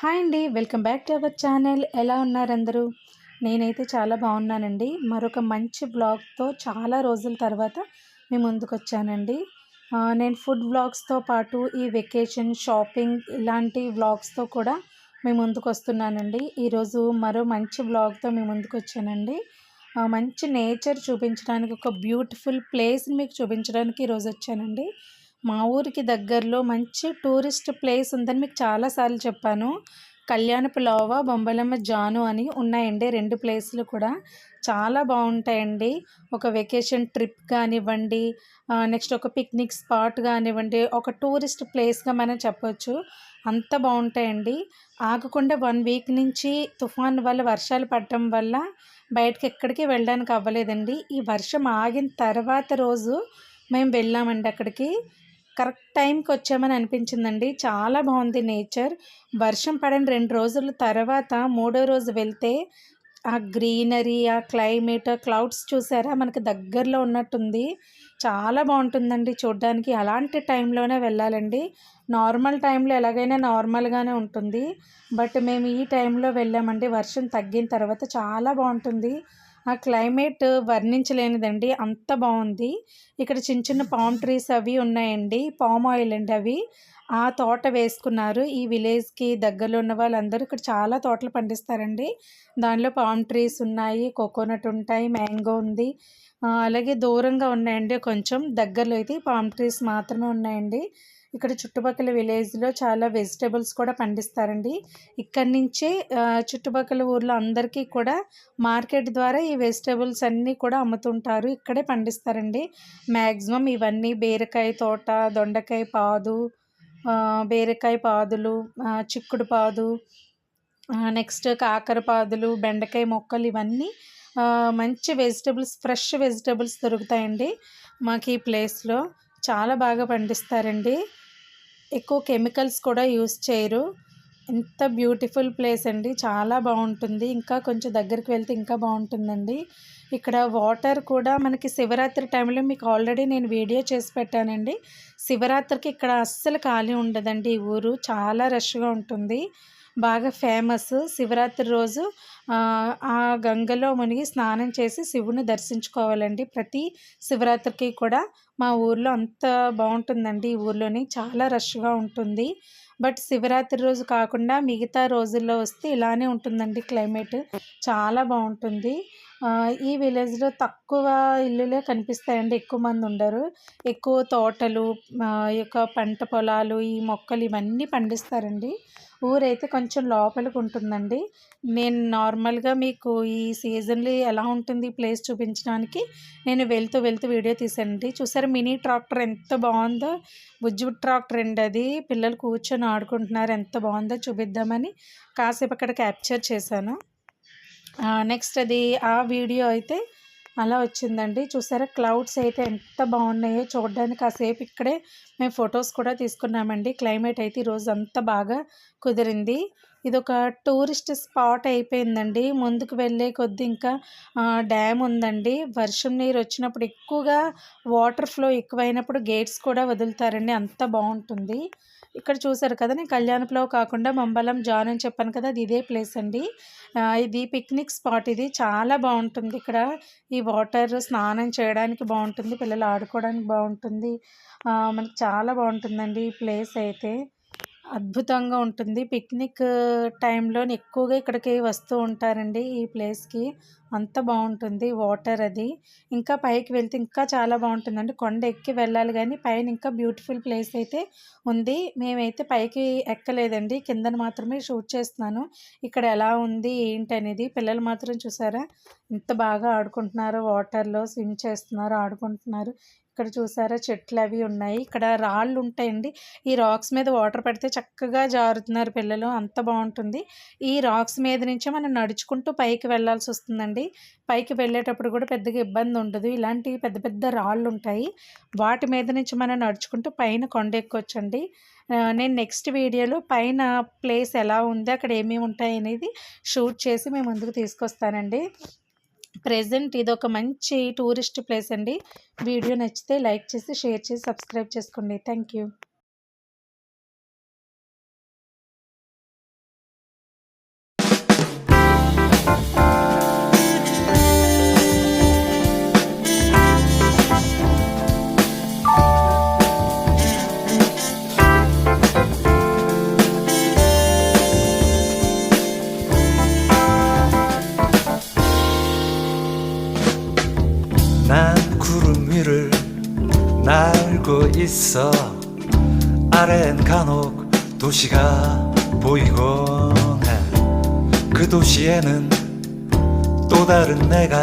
Hi అండి welcome back to our channel. ఎలా ఉన్నారు అందరూ? నేనైతే చాలా బాగున్నానండి. మరొక మంచి బ్లాగ్తో చాలా రోజుల తర్వాత మీ ముందుకు వచ్చానండి. నేను ఫుడ్ వ్లాగ్స్తో పాటు ఈ వెకేషన్ షాపింగ్ ఇలాంటి వ్లాగ్స్తో కూడా మీ ముందుకు వస్తున్నానండి. ఈరోజు మరో మంచి వ్లాగ్తో మీ ముందుకు వచ్చానండి. మంచి నేచర్ చూపించడానికి ఒక బ్యూటిఫుల్ ప్లేస్ని మీకు చూపించడానికి ఈరోజు వచ్చానండి. మా ఊరికి దగ్గరలో మంచి టూరిస్ట్ ప్లేస్ ఉందని మీకు చాలాసార్లు చెప్పాను. కళ్యాణపులోవ బొంబలమ్మ జాను అని ఉన్నాయండి రెండు ప్లేస్లు కూడా. చాలా బాగుంటాయండి. ఒక వెకేషన్ ట్రిప్ కానివ్వండి నెక్స్ట్ ఒక పిక్నిక్ స్పాట్ కానివ్వండి ఒక టూరిస్ట్ ప్లేస్గా మనం చెప్పొచ్చు. అంత బాగుంటాయండి. ఆగకుండా వన్ వీక్ నుంచి తుఫాన్ వల్ల వర్షాలు పడటం వల్ల బయటకి ఎక్కడికి వెళ్ళడానికి అవ్వలేదండి. ఈ వర్షం ఆగిన తర్వాత రోజు మేము వెళ్ళామండి అక్కడికి. కరెక్ట్ టైంకి వచ్చామని అనిపించిందండి. చాలా బాగుంది నేచర్. వర్షం పడని రెండు రోజుల తర్వాత మూడో రోజు వెళ్తే ఆ గ్రీనరీ ఆ క్లైమేట్ క్లౌడ్స్ చూసారా? మనకి దగ్గరలో ఉన్నట్టుంది. చాలా బాగుంటుందండి చూడడానికి. అలాంటి టైంలోనే వెళ్ళాలండి. నార్మల్ టైంలో ఎలాగైనా నార్మల్గానే ఉంటుంది. బట్ మేము ఈ టైంలో వెళ్ళామండి. వర్షం తగ్గిన తర్వాత చాలా బాగుంటుంది. ఆ క్లైమేట్ వర్ణించలేనిదండి. అంత బాగుంది ఇక్కడ చిన్న చిన్న పామ్ ట్రీస్ అవి ఉన్నాయండి. పామ్ ఆయిల్ అండి అవి. ఆ తోట వేసుకున్నారు. ఈ విలేజ్కి దగ్గరలో ఉన్న వాళ్ళందరూ ఇక్కడ చాలా తోటలు పండిస్తారండి. దానిలో పామ్ ట్రీస్ ఉన్నాయి కోకోనట్ ఉంటాయి మ్యాంగో ఉంది. అలాగే దూరంగా ఉన్నాయండి కొంచెం. దగ్గరలో అయితే పామ్ ట్రీస్ మాత్రమే ఉన్నాయండి. ఇక్కడ చుట్టుపక్కల విలేజ్లో చాలా వెజిటబుల్స్ కూడా పండిస్తారండి. ఇక్కడి నుంచే చుట్టుపక్కల ఊర్లో అందరికీ కూడా మార్కెట్ ద్వారా ఈ వెజిటబుల్స్ అన్నీ కూడా అమ్ముతుంటారు. ఇక్కడే పండిస్తారండి. మ్యాక్సిమం ఇవన్నీ బీరకాయ తోట దొండకాయ పాదు బీరకాయ పాదులు చిక్కుడు పాదు నెక్స్ట్ కాకర పాదులు బెండకాయ మొక్కలు ఇవన్నీ మంచి వెజిటబుల్స్ ఫ్రెష్ వెజిటబుల్స్ దొరుకుతాయండి మాకు ఈ ప్లేస్లో. చాలా బాగా పండిస్తారండి. ఎక్కువ కెమికల్స్ కూడా యూస్ చేయరు. ఎంత బ్యూటిఫుల్ ప్లేస్ అండి. చాలా బాగుంటుంది. ఇంకా కొంచెం దగ్గరికి వెళ్తే ఇంకా బాగుంటుందండి. ఇక్కడ వాటర్ కూడా మనకి శివరాత్రి టైంలో మీకు ఆల్రెడీ నేను వీడియో చేసి పెట్టానండి. శివరాత్రికి ఇక్కడ అస్సలు ఖాళీ ఉండదండి ఈ ఊరు. చాలా రష్గా ఉంటుంది. బాగా ఫేమస్. శివరాత్రి రోజు ఆ, గంగలో మునిగి స్నానం చేసి శివుని దర్శించుకోవాలండి. ప్రతి శివరాత్రికి కూడా మా ఊర్లో అంత బాగుంటుందండి ఈ ఊర్లోని. చాలా రష్గా ఉంటుంది. బట్ శివరాత్రి రోజు కాకుండా మిగతా రోజుల్లో వస్తే ఇలానే ఉంటుందండి క్లైమేట్. చాలా బాగుంటుంది. ఈ విలేజ్లో తక్కువ ఇల్లులే కనిపిస్తాయండి. ఎక్కువ మంది ఉండరు. ఎక్కువ తోటలు ఈ యొక్క పంట పొలాలు ఈ మొక్కలు ఇవన్నీ పండిస్తారండి. ఊరైతే కొంచెం లోపలికి ఉంటుందండి. నేను నార్మల్ నార్మల్గా మీకు ఈ సీజన్లీ ఎలా ఉంటుంది ప్లేస్ చూపించడానికి నేను వెళ్తూ వెళ్తూ వీడియో తీసానండి చూసారు మినీ ట్రాక్టర్ ఎంత బాగుందో? బుజ్జు ట్రాక్టర్ అండి అది. పిల్లలు కూర్చొని ఆడుకుంటున్నారు. ఎంత బాగుందో చూపిద్దామని కాసేపు అక్కడ క్యాప్చర్ చేశాను. నెక్స్ట్ అది ఆ వీడియో అయితే అలా వచ్చిందండి. చూసారా క్లౌడ్స్ అయితే ఎంత బాగున్నాయో చూడడానికి కాసేపు ఇక్కడే మేము ఫొటోస్ కూడా తీసుకున్నామండి. క్లైమేట్ అయితే ఈరోజు అంతా బాగా కుదిరింది. ఇది ఒక టూరిస్ట్ స్పాట్ అయిపోయిందండి. ముందుకు వెళ్ళే కొద్ది ఇంకా డ్యామ్ ఉందండి. వర్షం నీరు వచ్చినప్పుడు ఎక్కువగా వాటర్ ఫ్లో ఎక్కువైనప్పుడు గేట్స్ కూడా వదులుతారండి. అంత బాగుంటుంది. ఇక్కడ చూసారు కదా నేను కళ్యాణపులో కాకుండా మంబలం జాన్ అని చెప్పాను కదా అది ఇదే ప్లేస్ అండి. ఇది పిక్నిక్ స్పాట్ ఇది. చాలా బాగుంటుంది ఇక్కడ. ఈ వాటర్ స్నానం చేయడానికి బాగుంటుంది పిల్లలు ఆడుకోవడానికి బాగుంటుంది. మనకి చాలా బాగుంటుందండి ఈ ప్లేస్ అయితే. అద్భుతంగా ఉంటుంది. పిక్నిక్ టైంలో ఎక్కువగా ఇక్కడికి వస్తూ ఉంటారండి ఈ ప్లేస్కి. అంత బాగుంటుంది వాటర్ అది. ఇంకా పైకి వెళ్తే ఇంకా చాలా బాగుంటుందండి. కొండ ఎక్కి వెళ్ళాలి కానీ పైన ఇంకా బ్యూటిఫుల్ ప్లేస్ అయితే ఉంది. మేమైతే పైకి ఎక్కలేదండి. కిందన మాత్రమే షూట్ చేస్తున్నాను. ఇక్కడ ఎలా ఉంది ఏంటి అనేది పిల్లలు మాత్రం చూసారా? ఎంత బాగా ఆడుకుంటున్నారు వాటర్లో స్విమ్ చేస్తున్నారు ఆడుకుంటున్నారు. ఇక్కడ చూసారా చెట్లు అవి ఉన్నాయి. ఇక్కడ రాళ్ళు ఉంటాయండి. ఈ రాక్స్ మీద వాటర్ పడితే చక్కగా జారుతున్నారు పిల్లలు. అంత బాగుంటుంది. ఈ రాక్స్ మీద నుంచే మనం నడుచుకుంటూ పైకి వెళ్ళాల్సి వస్తుందండి. పైకి వెళ్ళేటప్పుడు కూడా పెద్దగా ఇబ్బంది ఉండదు. ఇలాంటి పెద్ద పెద్ద రాళ్ళు ఉంటాయి. వాటి మీద నుంచి మనం నడుచుకుంటూ పైన కొండ ఎక్కొచ్చండి. నేను నెక్స్ట్ వీడియోలో పైన ప్లేస్ ఎలా ఉంది అక్కడ ఏమేమి ఉంటాయి అనేది షూట్ చేసి మేము ముందుకు తీసుకొస్తానండి. ప్రెజెంట్ ఇది ఒక మంచి టూరిస్ట్ ప్లేస్ అండి. వీడియో నచ్చితే లైక్ చేసి షేర్ చేసి సబ్స్క్రైబ్ చేసుకోండి. థ్యాంక్ 걷고 있어. 아래엔 간혹 도시가 보이곤 해. 그 도시에는 또 다른 내가